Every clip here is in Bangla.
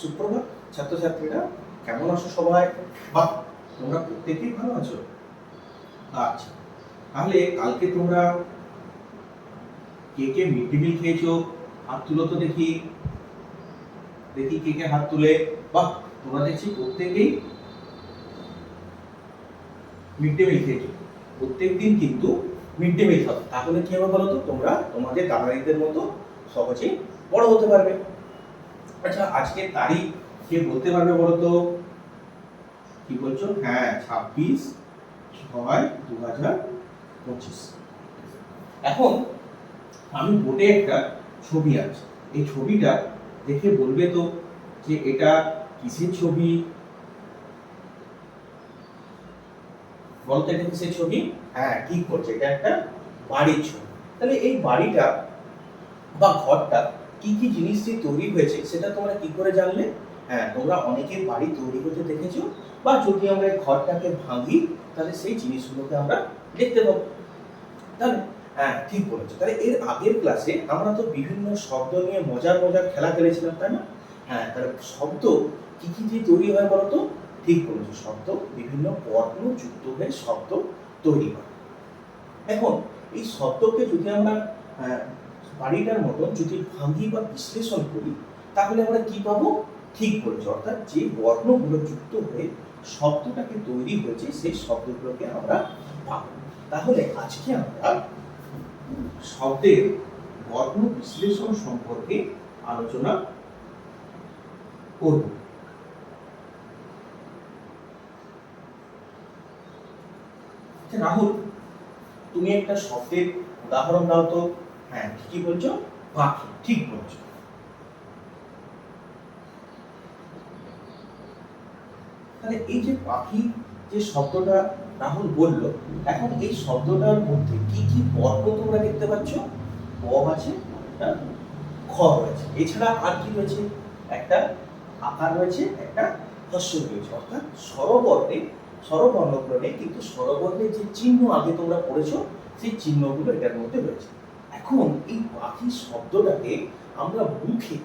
সুপ্রভাত, ছাত্রছাত্রীরা, কেমন আছো সবাই? বাহ তোমরা প্রত্যেকেই ভালো আছো? আচ্ছা তাহলে কালকে তোমরা কে কে মিড ডে মিল খেয়েছো? হাত তুলো তো দেখি। দেখি কে কে হাত তুলে। বাহ, তোমরা দেখছি প্রত্যেকেই মিড ডে মিল খেয়েছো। প্রত্যেক দিন কিন্তু মিড ডে মিল খাও তাহলে কি হবে বলো তো? তোমরা তোমাদের দাদাদিদের মতো সহজেই বড় হতে পারবে। আচ্ছা আজকে তারিখ কে বলতে পারবে বলো তো কি বলছো? হ্যাঁ ছাব্বিশ ছয় দু হাজার পঁচিশ। এখন আমি বোর্ডে একটা ছবি আছে এই ছবিটা দেখে বলবে তো যে এটা কিসের ছবি? বলতে এটা কিসের ছবি? হ্যাঁ ঠিক করছে এটা একটা বাড়ির ছবি। তাহলে এই বাড়িটা বা ঘরটা কি কি জিনিস দিয়ে তৈরি হয়েছে সেটা তোমরা কি করে জানলে? হ্যাঁ তোমরা অনেকে বাড়ি তৈরি হতে দেখেছ বা যদি আমরা ঘরটাকে ভাঙি তাহলে সেই জিনিসগুলোকে আমরা দেখতে পাবো। তাহলে হ্যাঁ ঠিক বলেছ। তাহলে এর আগের ক্লাসে আমরা তো বিভিন্ন শব্দ নিয়ে মজার মজার খেলা খেলেছিলাম তাই না? হ্যাঁ তাহলে শব্দ কি কি দিয়ে তৈরি হয় বলতো? ঠিক বলেছ শব্দ বিভিন্ন বর্ণ যুক্ত হয়ে শব্দ তৈরি হয়। এখন এই শব্দকে যদি আমরা আহ, বাড়িটার মতন যদি ভাঙি বা বিশ্লেষণ করি তাহলে আমরা কি পাবো? ঠিক বলেছ। অর্থাৎ যে বর্ণগুলো যুক্ত হয়ে শব্দটাকে তৈরি হয়েছে সেই শব্দগুলোকে আমরা পাবো। তাহলে আজকে আমরা শব্দের বর্ণ বিশ্লেষণ সম্পর্কে আলোচনা করব। আচ্ছা, রাহুল তুমি একটা শব্দের উদাহরণ দাও তো। হ্যাঁ ঠিকই বলছো পাখি ঠিক বলছো। তাহলে এই যে পাখি যে শব্দটা রাহুল বলল, এখন এই শব্দটার মধ্যে কি কি বর্ণ তোমরা দেখতে পাচ্ছ? ক আছে, একটা খ রয়েছে। এছাড়া আর কি রয়েছে? একটা আকার রয়েছে, একটা হস্য রয়েছে। অর্থাৎ স্বরবর্ণে, স্বরবর্ণগুলো কিন্তু স্বরবর্ণের যে চিহ্ন আগে তোমরা পড়েছো, সেই চিহ্নগুলো এটার মধ্যে রয়েছে। এখন এই পাখি শব্দটাকে আমরা মুখে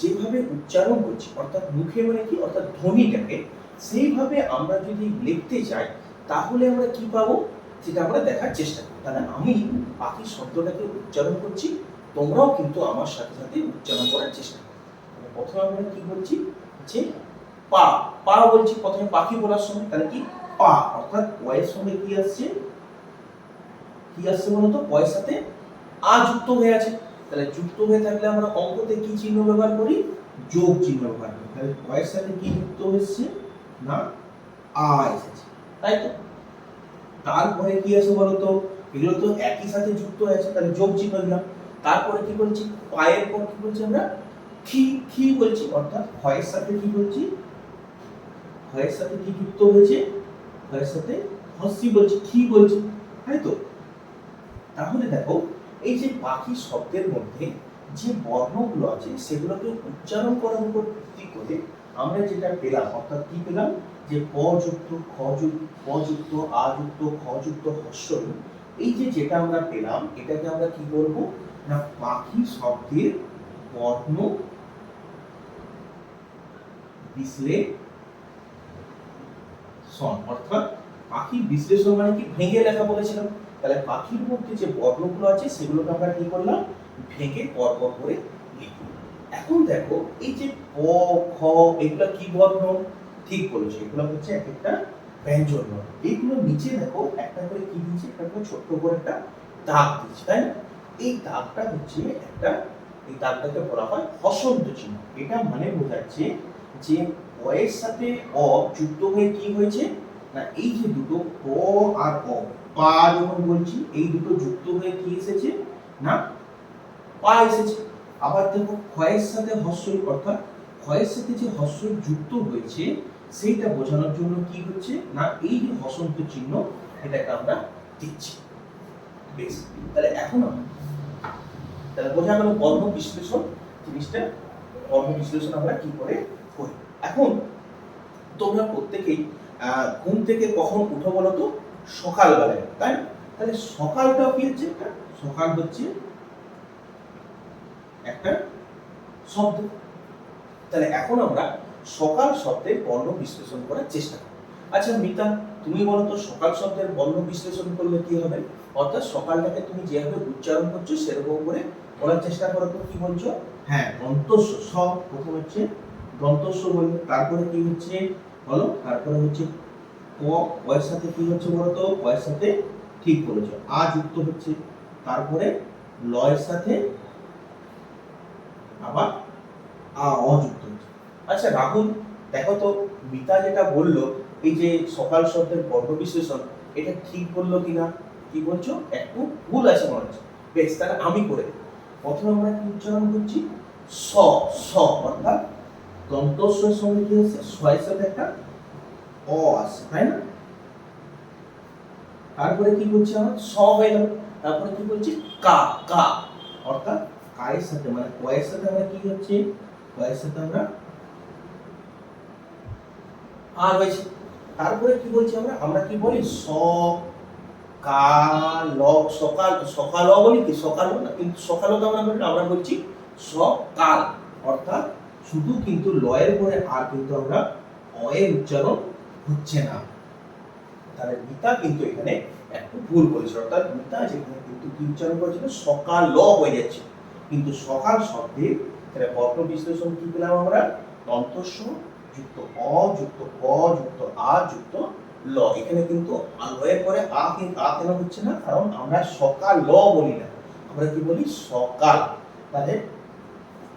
যেভাবে উচ্চারণ করছি, অর্থাৎ মুখে মানে কি? অর্থাৎ ধ্বনিটাকে সেইভাবে আমরা যদি লিখতে যাই তাহলে আমরা কি পাবো? সেটা আমরা দেখার চেষ্টা করি তাহলে আমি পাখি শব্দটাকে উচ্চারণ করছি, তোমরাও কিন্তু আমার সাথে সাথে উচ্চারণ করার চেষ্টা করো। প্রথমে আমরা কি বলছি? যে পা পা বলছি প্রথমে পাখি বলার সময়, তাহলে কি? পা, অর্থাৎ পয়ের সঙ্গে কি আসছে? কি আসছে বলতো? পয়ের সাথে আ যুক্ত হয়ে আছে। তাহলে যুক্ত হয়ে থাকলে আমরা অঙ্কতে কি চিহ্ন ব্যবহার করি? যোগ চিহ্ন ব্যবহার করি। তাহলে পয়ের সাথে কি যুক্ত হয়েছে না আ এসেছে। তাই তো? তারপরে কি আছে বলতো? এগুলো তো একই সাথে যুক্ত হয়েছে তাহলে যোগ চিহ্ন দিলাম। তারপরে কি বলছি? পায়ের পর কি বলছি আমরা? খি খি বলছি, অর্থাৎ ভয়ের সাথে কি বলছি? ভয়ের সাথে কি যুক্ত হয়েছে? ভয়ের সাথে হস্যি বলছি, খি বলছি। তাই তো? তাহলে দেখো এই যে বাকি শব্দের মধ্যে যে বর্ণগুলো আছে, সেগুলোকে উচ্চারণ করার উপর ভিত্তি করে আমরা যেটা পেলাম, অর্থাৎ কি পেলাম? যে ক যুক্ত, খ যুক্ত ক যুক্ত, আ যুক্ত, খ যুক্ত হস্য এই যে যেটা আমরা পেলাম, এটাকে আমরা কি বলব? না, পাখি শব্দের বর্ণ বিশ্লেষণ। অর্থাৎ পাখির বিশ্লেষণ মানে কি? ভেঙে লেখা বলেছিলাম। তাহলে পাখির মধ্যে যে বর্ণগুলো আছে, সেগুলোকে আমরা কি করলাম? ভেঙে পর পর করে লিখব এখন দেখো, এই যে ক খ, এগুলো কি বর্ণ? ঠিক বলেছ, এগুলো হচ্ছে এক একটা ব্যঞ্জন বর্ণ। নিচে দেখো, একটা করে কি দিয়েছে? একটা করে ছোট্ট করে একটা দাগ দিয়েছে, তাই না? এই দাগটা হচ্ছে একটা, এই দাগটাকে বলা হয় হসন্ত চিহ্ন। এটা মানে বোঝাচ্ছে যে অয়ের সাথে অ যুক্ত হয়ে কি হয়েছে? না, এই যে দুটো ক আর অ। পা যখন বলছি, এই দুটো যুক্ত হয়ে কি এসেছে? না, পা এসেছে। আবার দেখো, ক্ষয়ের সাথে হস্যই, অর্থাৎ ক্ষয়ের সাথে যে হস্য যুক্ত হয়েছে, সেইটা বোঝানোর জন্য কি হচ্ছে? না, এই যে হসন্ত চিহ্ন, এটাকে আমরা দিচ্ছি। বেশ, তাহলে এখন তাহলে বোঝা গেল বর্ণ বিশ্লেষণ জিনিসটা, বর্ণ বিশ্লেষণ আমরা কি করে করি? এখন তোমরা প্রত্যেকেই ঘুম থেকে কখন উঠো বলো তো? সকালবেলায়, তাই না? তাহলে সকালটা কি হচ্ছে একটা? সকাল হচ্ছে একটা শব্দ। তাহলে এখন আমরা সকাল শব্দের বর্ণ বিশ্লেষণ করার চেষ্টা করব। আচ্ছা মিতা, তুমি বলো তো, সকাল শব্দের বর্ণ বিশ্লেষণ করলে কি হবে? অর্থাৎ সকালটাকে তুমি যেভাবে উচ্চারণ করছ, সেরকম করে বলার চেষ্টা করো তো, কি বলছো? হ্যাঁ দন্তস্ব স, প্রথম হচ্ছে দন্তস্ব বলবে তারপরে কি হচ্ছে? বলো, তারপরে হচ্ছে ক কয়ের সাথে কি হচ্ছে বলো তো কয়ের সাথে ঠিক বলেছ। আ যুক্ত হচ্ছে। তারপরে লয়ের সাথে আবার আ অযুক্ত হচ্ছে। আচ্ছা রাহুল, দেখো তো, মিতা যেটা বলল, এই যে সকাল শব্দের বর্ণ বিশ্লেষণ, এটা ঠিক বলল কিনা? কি বলছো? একটু ভুল আছে মনে হচ্ছে। বেশ, তাহলে আমি করে। প্রথমে আমরা কি উচ্চারণ করছি? স স, অর্থাৎ দন্তস্বর সঙ্গে কি হচ্ছে ছয়ের সাথে একটা অ আছে না? তারপরে কি বলছি আমরা? স হয়ে গেল। তারপরে কি বলছি? কা কা। অর্থাৎ কায়ের সাথে মানে কয়ের সাথে আমরা কি হচ্ছে? কয়ের সাথে আমরা আর হয়েছে। তারপরে কি বলছি আমরা? আমরা কি বলি? স কাল সকাল সকাল বলি কি? সকাল না? কিন্তু সকালও তো আমরা বলি আমরা বলছি সকাল। অর্থাৎ শুধু কিন্তু লয়ের পরে আর কিন্তু আমরা অয়ের উচ্চারণ হচ্ছে না। তাহলে মিতা কিন্তু এখানে একটু ভুল বলেছে অর্থাৎ মিতা যেখানে কিন্তু কি উচ্চারণ করেছিল? সকাল ল হয়ে যাচ্ছে। কিন্তু সকাল শব্দের তাহলে বর্ণ বিশ্লেষণ কি পেলাম আমরা? দন্তস্ব যুক্ত অ, যুক্ত ক, যুক্ত আ, যুক্ত ল। এখানে কিন্তু লয়ের পরে আ কিন্তু আ কেন হচ্ছে না? কারণ আমরা সকাল ল বলি না। আমরা কি বলি? সকাল। তাহলে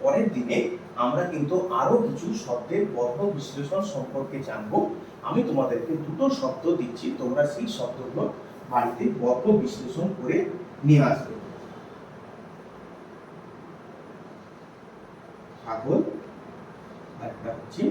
পরের দিনে আমরা কিন্তু আরও কিছু শব্দের বর্ণ বিশ্লেষণ সম্পর্কে জানব। আমি তোমাদেরকে দুটো শব্দ দিচ্ছি, তোমরা সেই শব্দগুলো বাড়িতে বর্গ বিশ্লেষণ করে নিয়ে আসবে। ছাগল একটা হচ্ছে